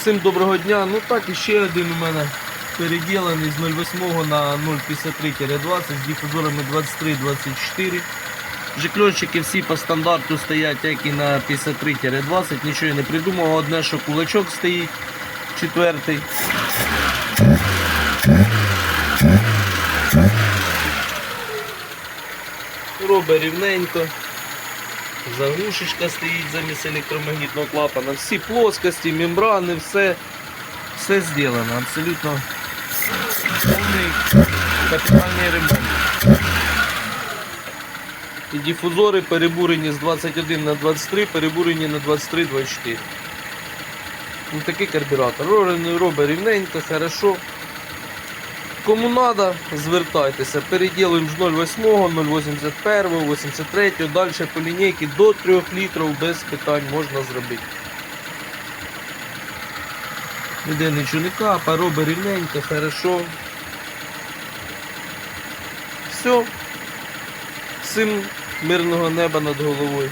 Всім доброго дня. Ну так, і ще один у мене переділений з 0,8 на 0,53-20 з дифузорами 23-24. Жикльончики всі по стандарту стоять, як і на 53-20. Нічого я не придумав. Одне, що кулачок стоїть четвертий. Робить рівненько. Заглушечка стоїть замість електромагнітного клапана. Всі плоскості, мембрани, все, все зроблено. Абсолютно повний капітальний ремонт. І дифузори перебурені з 21 на 23, перебурені на 23-24. Ну, такий карбюратор. Ро- Робить рівненько, хорошо. Кому треба, звертайтеся. Переділуємо з 0,8, 0,81, 83, далі по лінійці до 3 літрів без питань можна зробити. Ніде нічого не капа, робить рівненько, хорошо. Все. Всім мирного неба над головою.